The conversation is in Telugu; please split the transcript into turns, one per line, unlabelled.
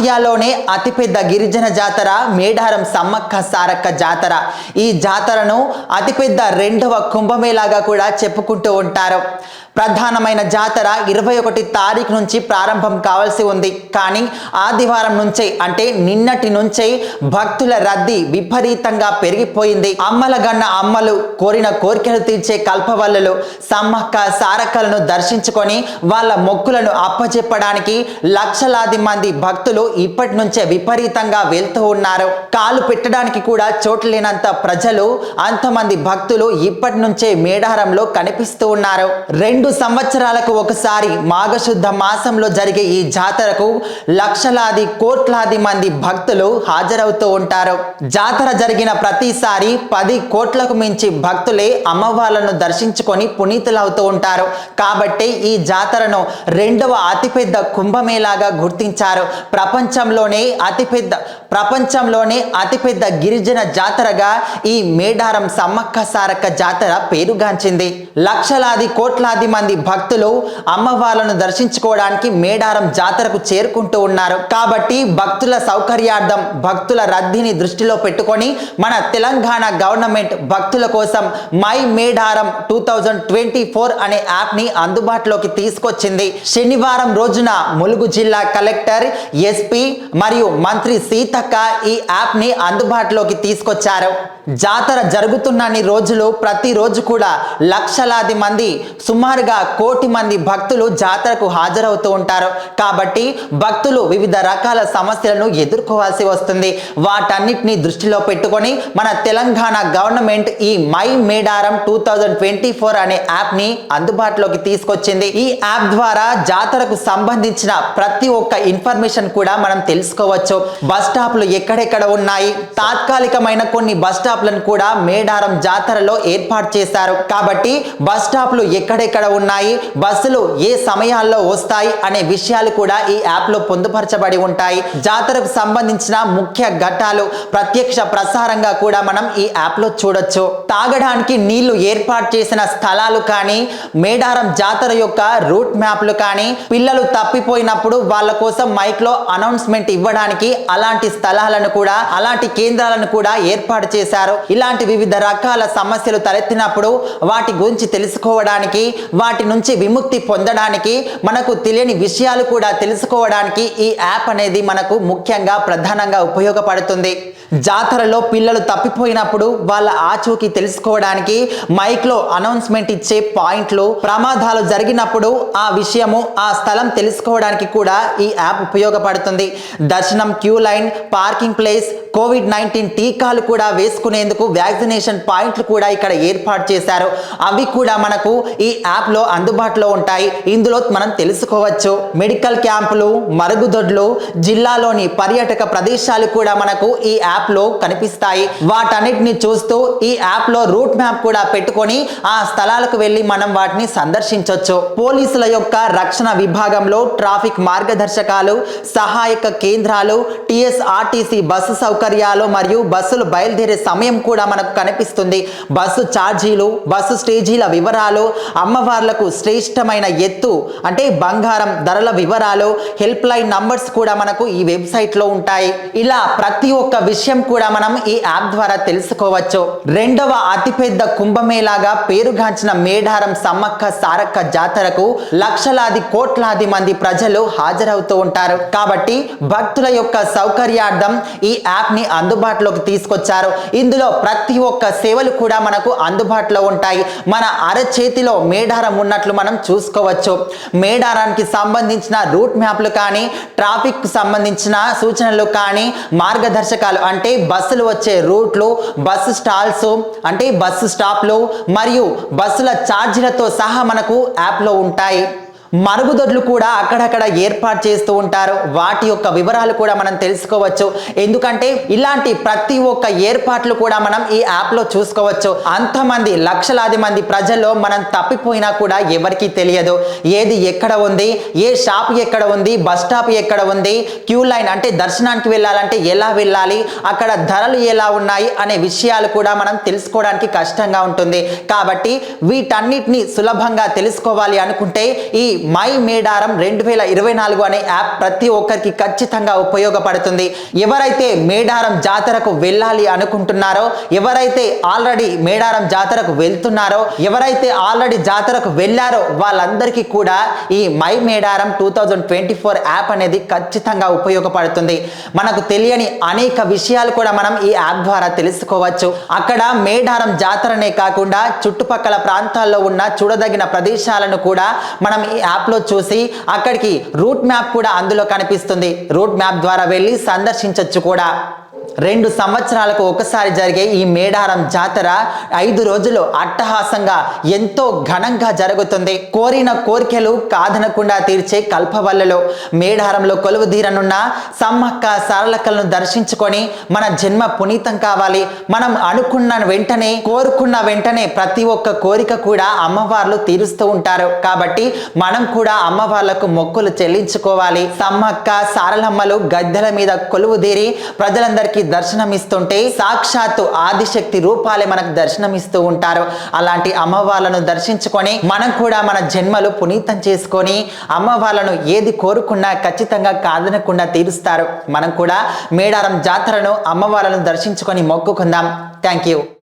ఆసియాలోనే అతిపెద్ద గిరిజన జాతర మేడారం సమ్మక్క సారక్క జాతర. ఈ జాతరను అతిపెద్ద రెండవ కుంభమేళాగా కూడా చెప్పుకుంటూ ఉంటారు. ప్రధానమైన జాతర ఇరవై ఒకటి తారీఖు నుంచి ప్రారంభం కావాల్సి ఉంది. కానీ ఆదివారం నుంచే అంటే నిన్నటి నుంచే భక్తుల రద్దీ విపరీతంగా పెరిగిపోయింది. అమ్మలగన్న అమ్మలు కోరిన కోరికలు తీర్చే కల్పవల్లులు సమ్మక్క సారక్కలను దర్శించుకొని వాళ్ళ మొక్కులను అప్పచెప్పడానికి లక్షలాది మంది భక్తులు ఇప్పటి నుంచే విపరీతంగా వెళ్తూ ఉన్నారు. కాలు పెట్టడానికి కూడా చోటు లేనంత ప్రజలు అంతమంది భక్తులు ఇప్పటి నుంచే మేడారంలో కనిపిస్తూ ఉన్నారు. రెండు సంవత్సరాలకు ఒకసారి మాఘశుద్ధ మాసంలో జరిగే ఈ జాతరకు లక్షలాది కోట్లాది మంది భక్తులు హాజరవుతూ ఉంటారు. జాతర జరిగిన ప్రతిసారి పది కోట్లకు మించి భక్తులే అమ్మవార్లను దర్శించుకొని పునీతులవుతూ ఉంటారు. కాబట్టి ఈ జాతరను రెండవ అతిపెద్ద కుంభమేళాగా గుర్తించారు. ప్రపంచంలోనే అతిపెద్ద ప్రపంచంలోనే అతిపెద్ద గిరిజన జాతరగా ఈ మేడారం సమ్మక్క సారక్క జాతర పేరుగాంచింది. లక్షలాది కోట్లాది మంది భక్తులు అమ్మవార్లను దర్శించుకోవడానికి మేడారం జాతరకు చేరుకుంటూ ఉన్నారు. కాబట్టి భక్తుల సౌకర్యార్థం భక్తుల రద్దీని దృష్టిలో పెట్టుకొని మన తెలంగాణ గవర్నమెంట్ భక్తుల కోసం my Medaram two thousand twenty four అనే యాప్ని అందుబాటులోకి తీసుకొచ్చింది. శనివారం రోజున ములుగు జిల్లా కలెక్టర్ ఎస్పీ మరియు మంత్రి సీతక్క ఈ యాప్ని అందుబాటులోకి తీసుకొచ్చారు. జాతర జరుగుతున్నన్ని రోజులు ప్రతిరోజు కూడా లక్షలాది మంది సుమారుగా కోటి మంది భక్తులు జాతరకు హాజరవుతూ ఉంటారు. కాబట్టి భక్తులు వివిధ రకాల సమస్యలను ఎదుర్కోవాల్సి వస్తుంది. వాటన్నిటిని దృష్టిలో పెట్టుకొని మన తెలంగాణ గవర్నమెంట్ ఈ my Medaram two thousand twenty four అనే యాప్ని అందుబాటులోకి తీసుకొచ్చింది. ఈ యాప్ ద్వారా జాతరకు సంబంధించిన ప్రతి ఒక్క ఇన్ఫర్మేషన్ కూడా మనం తెలుసుకోవచ్చు. బస్ స్టాప్లు ఎక్కడెక్కడ ఉన్నాయి? తాత్కాలికమైన కొన్ని బస్ స్టాప్లను కూడా మేడారం జాతరలో ఏర్పాటు చేశారు. కాబట్టి బస్ స్టాప్లు ఎక్కడెక్కడ ఉన్నాయి. బస్సులు ఏ సమయాల్లో వస్తాయి అనే విషయాలు కూడా ఈ యాప్లో పొందుపరచబడి ఉంటాయి. జాతరకు సంబంధించిన ముఖ్య ఘట్టాలు ప్రత్యక్ష ప్రసారంగా కూడా మనం ఈ యాప్లో చూడొచ్చు. తాగడానికి నీళ్ళు ఏర్పాటు చేసిన స్థలాలు కానీ మేడారం జాతర యొక్క రూట్ మ్యాప్లు కానీ పిల్లలు తప్పిపోయినప్పుడు వాళ్ళ కోసం మైక్లో అనౌన్స్మెంట్ ఇవ్వడానికి అలాంటి స్థలాలను కూడా అలాంటి కేంద్రాలను కూడా ఏర్పాటు చేశారు. ఇలాంటి వివిధ రకాల సమస్యలు తలెత్తినప్పుడు వాటి గురించి తెలుసుకోవడానికి వాటి నుంచి విముక్తి పొందడానికి మనకు తెలియని విషయాలు కూడా తెలుసుకోవడానికి ఈ యాప్ అనేది మనకు ముఖ్యంగా ప్రధానంగా ఉపయోగపడుతుంది. జాతరలో పిల్లలు తప్పిపోయినప్పుడు వాళ్ళ ఆచూకీ తెలుసుకోవడానికి మైక్లో అనౌన్స్మెంట్ ఇచ్చే పాయింట్లు ప్రమాదాలు జరిగినప్పుడు ఆ విషయము ఆ స్థలం తెలుసుకోవడానికి కూడా ఈ యాప్ ఉపయోగపడుతుంది. దర్శనం queue line parking place covid nineteen టీకాలు కూడా వేసుకునేందుకు వ్యాక్సినేషన్ పాయింట్లు కూడా ఇక్కడ ఏర్పాటు చేశారు. అవి కూడా మనకు ఈ యాప్ యాప్లో అందుబాటులో ఉంటాయి. ఇందులో మనం తెలుసుకోవచ్చు మెడికల్ క్యాంపులు మరుగుదొడ్లు జిల్లాలోని పర్యాటక ప్రదేశాలు కూడా మనకు ఈ యాప్లో కనిపిస్తాయి. వాటన్నిటిని చూస్తూ ఈ యాప్లో రూట్ మ్యాప్ కూడా పెట్టుకొని ఆ స్థలాలకు వెళ్ళి మనం వాటిని సందర్శించవచ్చు పోలీసుల యొక్క రక్షణ విభాగంలో ట్రాఫిక్ మార్గదర్శకాలు సహాయక కేంద్రాలు టిఎస్ఆర్టీసీ బస్సు సౌకర్యాలు మరియు బస్సులు బయలుదేరే సమయం కూడా మనకు కనిపిస్తుంది. బస్సు ఛార్జీలు బస్సు స్టేజీల వివరాలు వ్యాపారులకు శ్రేష్టమైన ఎత్తు అంటే బంగారం ధరల వివరాలు హెల్ప్ లైన్ నంబర్స్ కూడా మనకు ఈ వెబ్సైట్లో ఉంటాయి. ఇలా ప్రతి ఒక్క విషయం కూడా మనం ఈ యాప్ ద్వారా తెలుసుకోవచ్చు. రెండవ అతిపెద్ద కుంభమేళాగా పేరుగాంచిన మేడారం సమ్మక్క సారక్క జాతరకు లక్షలాది కోట్లాది మంది ప్రజలు హాజరవుతూ ఉంటారు. కాబట్టి భక్తుల యొక్క సౌకర్యార్థం ఈ యాప్ని అందుబాటులోకి తీసుకొచ్చారు. ఇందులో ప్రతి ఒక్క సేవలు కూడా మనకు అందుబాటులో ఉంటాయి. మన అరచేతిలో మేడారం ఉన్నట్లు మనం చూసుకోవచ్చు. మేడారానికి సంబంధించిన రూట్ మ్యాప్లు కానీ ట్రాఫిక్ సంబంధించిన సూచనలు కానీ మార్గదర్శకాలు అంటే బస్సులు వచ్చే రూట్లు బస్సు స్టాల్స్ అంటే బస్సు స్టాప్లు మరియు బస్సుల ఛార్జీలతో సహా మనకు యాప్లో ఉంటాయి. మరుగుదొడ్లు కూడా అక్కడక్కడ ఏర్పాటు చేస్తూ ఉంటారు. వాటి యొక్క వివరాలు కూడా మనం తెలుసుకోవచ్చు. ఎందుకంటే ఇలాంటి ప్రతి ఒక్క ఏర్పాట్లు కూడా మనం ఈ యాప్లో చూసుకోవచ్చు. అంతమంది లక్షలాది మంది ప్రజల్లో మనం తప్పిపోయినా కూడా ఎవరికీ తెలియదు. ఏది ఎక్కడ ఉంది? ఏ షాప్ ఎక్కడ ఉంది? బస్ స్టాప్ ఎక్కడ ఉంది? క్యూ లైన్ అంటే దర్శనానికి వెళ్ళాలంటే ఎలా వెళ్ళాలి? అక్కడ ధరలు ఎలా ఉన్నాయి? అనే విషయాలు కూడా మనం తెలుసుకోవడానికి కష్టంగా ఉంటుంది. కాబట్టి వీటన్నిటిని సులభంగా తెలుసుకోవాలి అనుకుంటే ఈ మై మేడారం రెండు వేల ఇరవై నాలుగు అనే యాప్ ప్రతి ఒక్కరికి ఖచ్చితంగా ఉపయోగపడుతుంది. ఎవరైతే మేడారం జాతరకు వెళ్ళాలి అనుకుంటున్నారో ఎవరైతే ఆల్రెడీ మేడారం జాతరకు వెళ్తున్నారో ఎవరైతే ఆల్రెడీ జాతరకు వెళ్ళారో వాళ్ళందరికీ కూడా ఈ my Medaram two thousand twenty four app అనేది ఖచ్చితంగా ఉపయోగపడుతుంది. మనకు తెలియని అనేక విషయాలు కూడా మనం ఈ యాప్ ద్వారా తెలుసుకోవచ్చు. అక్కడ మేడారం జాతరనే కాకుండా చుట్టుపక్కల ప్రాంతాల్లో ఉన్న చూడదగిన ప్రదేశాలను కూడా మనం ఈ యాప్లో చూసి అక్కడికి రూట్ మ్యాప్ కూడా అందులో కనిపిస్తుంది. రూట్ మ్యాప్ ద్వారా వెళ్ళి సందర్శించవచ్చు కూడా. రెండు సంవత్సరాలకు ఒకసారి జరిగే ఈ మేడారం జాతర ఐదు రోజులు అట్టహాసంగా ఎంతో ఘనంగా జరుగుతుంది. కోరిన కోరికలు కాదనకుండా తీర్చే కల్పవల్లలో. మేడారంలో కొలువు తీరనున్న సమ్మక్క సారలకలను దర్శించుకొని మన జన్మ పునీతం కావాలి. మనం అనుకున్న వెంటనే కోరుకున్న వెంటనే ప్రతి ఒక్క కోరిక కూడా అమ్మవార్లు తీరుస్తూ ఉంటారు. కాబట్టి మనం కూడా అమ్మవార్లకు మొక్కులు చెల్లించుకోవాలి. సమ్మక్క సారలమ్మలు గద్దెల మీద కొలువు దీరి ప్రజలందరికీ దర్శనమిస్తుంటే సాక్షాత్తు ఆదిశక్తి రూపాలే మనకు దర్శనమిస్తూ ఉంటారు. అలాంటి అమ్మవార్లను దర్శించుకొని మనం కూడా మన జన్మలు పునీతం చేసుకొని అమ్మవార్లను ఏది కోరుకున్నా ఖచ్చితంగా కాదనకుండా తీరుస్తారు. మనం కూడా మేడారం జాతరను అమ్మవార్లను దర్శించుకొని మొక్కుకుందాం. Thank you.